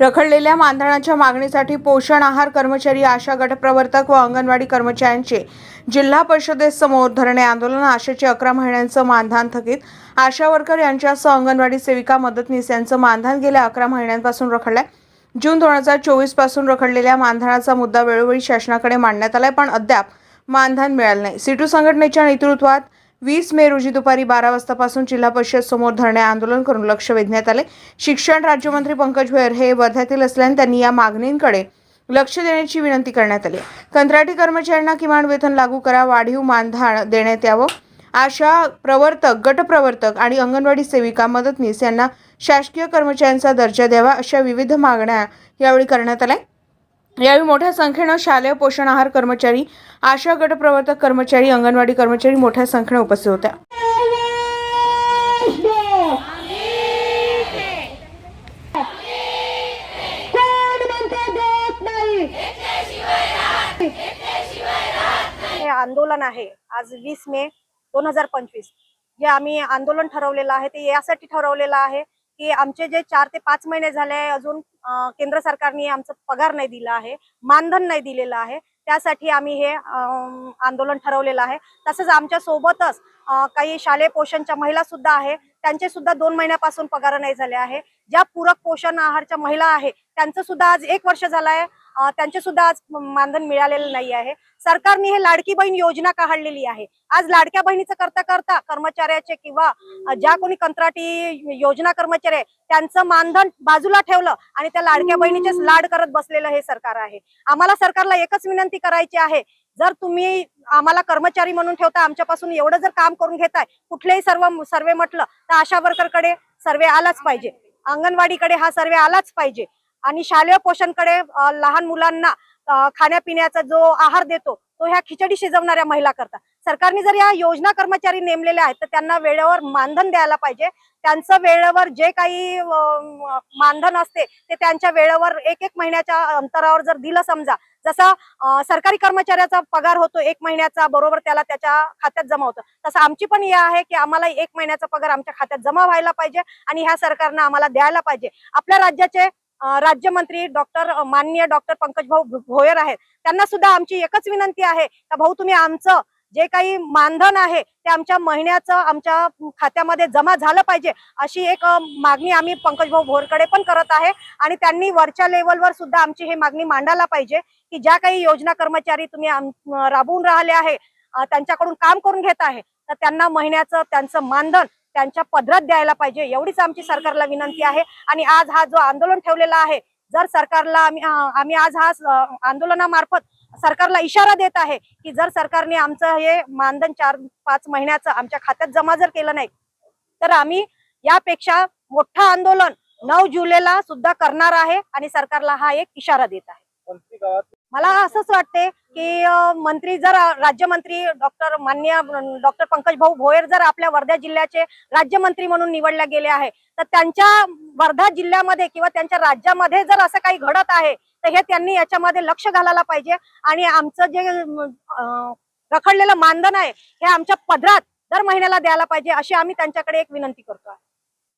रखडलेल्या मानधनाच्या मागणीसाठी पोषण आहार कर्मचारी आशा गटप्रवर्तक व अंगणवाडी कर्मचाऱ्यांचे जिल्हा परिषदेसमोर धरणे आंदोलन. आशेचे अकरा महिन्यांचं मानधन थकीत आशा वर्कर यांच्यासह अंगणवाडी सेविका मदतनीस यांचं मानधन गेल्या अकरा महिन्यांपासून रखडलंय. जून दोन हजार चोवीसपासून रखडलेल्या मानधनाचा मुद्दा वेळोवेळी शासनाकडे मांडण्यात आलाय पण अद्याप मानधन मिळालं नाही. सिटू संघटनेच्या नेतृत्वात वीस मे रोजी दुपारी बारा वाजतापासून जिल्हा परिषद समोर धरणे आंदोलन करून लक्ष वेधण्यात आले. शिक्षण राज्यमंत्री पंकज भोयर हे वर्ध्यातील असल्याने त्यांनी या मागणींकडे लक्ष देण्याची विनंती करण्यात आली. कंत्राटी कर्मचाऱ्यांना किमान वेतन लागू करा वाढीव मानधन देण्यात यावं. आशा प्रवर्तक गटप्रवर्तक आणि अंगणवाडी सेविका मदतनीस यांना शासकीय कर्मचाऱ्यांचा दर्जा द्यावा अशा विविध मागण्या यावेळी करण्यात आल्या. यावेळी मोठ्या संख्येनं शालेय पोषण आहार कर्मचारी आशा गटप्रवर्तक कर्मचारी अंगणवाडी कर्मचारी मोठ्या संख्येनं उपस्थित होत्या. हे आंदोलन आहे. आज वीस मे दोन हजार पंचवीस. जे आम्ही आंदोलन ठरवलेलं आहे ते यासाठी ठरवलेलं आहे की आमचे जे चार ते पाच महिने झाले अजून केंद्र सरकारने आमचं पगार नाही दिला आहे मानधन नाही दिलेलं आहे त्यासाठी आम्ही हे आंदोलन ठरवलेलं आहे. तसंच आमच्या सोबतच काही शालेय पोषणच्या महिला सुद्धा आहे त्यांचे सुद्धा दोन महिन्यापासून पगार नाही झाले आहे. ज्या पूरक पोषण आहारच्या महिला आहे त्यांचं सुद्धा आज एक वर्ष झालं आहे त्यांचे सुद्धा आज मानधन मिळालेलं नाही आहे. सरकारने हे लाडकी बहीण योजना काढलेली आहे? आज लाडक्या बहिणीचं करता करता कर्मचाऱ्याचे किंवा ज्या कोणी कंत्राटी योजना कर्मचारी आहे त्यांचं मानधन बाजूला ठेवलं आणि त्या लाडक्या बहिणीचेच लाड करत बसलेलं हे सरकार आहे. आम्हाला सरकारला एकच विनंती करायची आहे जर तुम्ही आम्हाला कर्मचारी म्हणून ठेवता आमच्यापासून एवढं जर काम करून घेताय कुठलेही सर्व सर्वे म्हटलं तर आशा वर्करकडे सर्वे आलाच पाहिजे. अंगणवाडीकडे हा सर्वे आलाच पाहिजे. आणि शालेय पोषणकडे लहान मुलांना खाण्यापिण्याचा जो आहार देतो तो ह्या खिचडी शिजवणाऱ्या महिला करता सरकारने जर या योजना कर्मचारी नेमलेल्या आहेत तर त्यांना वेळेवर मानधन द्यायला पाहिजे. त्यांचं वेळेवर जे काही मानधन असते ते त्यांच्या वेळेवर एक एक महिन्याच्या अंतरावर जर दिलं समजा जसा सरकारी कर्मचाऱ्याचा पगार होतो एक महिन्याचा बरोबर त्याला त्याच्या खात्यात जमा होतं. तसं आमची पण हे आहे की आम्हाला एक महिन्याचा पगार आमच्या खात्यात जमा व्हायला पाहिजे आणि ह्या सरकारनं आम्हाला द्यायला पाहिजे. आपल्या राज्याचे राज्यमंत्री डॉक्टर माननीय डॉक्टर पंकज भाऊ भोयर आहेत. त्यांना सुद्धा आमची एकच विनंती आहे का भाऊ तुम्ही आमचं जे काही मानधन आहे ते आमच्या महिन्याचं आमच्या खात्यामध्ये जमा झालं पाहिजे अशी एक मागणी आम्ही पंकजभाऊ भोरकडे पण करत आहे. आणि त्यांनी वरच्या लेवलवर सुद्धा आमची ही मागणी मांडायला पाहिजे की ज्या काही योजना कर्मचारी तुम्ही आम- राबवून राहिले आहे त्यांच्याकडून काम करून घेत आहे तर त्यांना महिन्याचं त्यांचं मानधन त्यांच्या पदरात द्यायला पाहिजे. एवढीच आमची सरकारला विनंती आहे. आणि आज हा जो आंदोलन ठेवलेला आहे जर सरकारला आम्ही आम्ही आज हा आंदोलनामार्फत सरकारला इशारा देत आहे की जर सरकारने आमचं हे मानधन चार पाच महिन्याचं आमच्या खात्यात जमा जर केलं नाही तर आम्ही यापेक्षा मोठं आंदोलन नऊ जुलैला सुद्धा करणार आहे आणि सरकारला हा एक इशारा देत आहे. मला असंच वाटते की मंत्री जर राज्यमंत्री डॉक्टर मान्य डॉक्टर पंकज भाऊ भोयर जर आपल्या वर्धा जिल्ह्याचे राज्यमंत्री म्हणून निवडल्या गेले आहे तर त्यांच्या वर्धा जिल्ह्यामध्ये किंवा त्यांच्या राज्यामध्ये जर असं काही घडत आहे तर हे त्यांनी याच्यामध्ये लक्ष घालायला पाहिजे. आणि आमचं जे रखडलेलं मानधन आहे हे आमच्या पदरात दर महिन्याला द्यायला पाहिजे अशी आम्ही त्यांच्याकडे एक विनंती करतो आहे.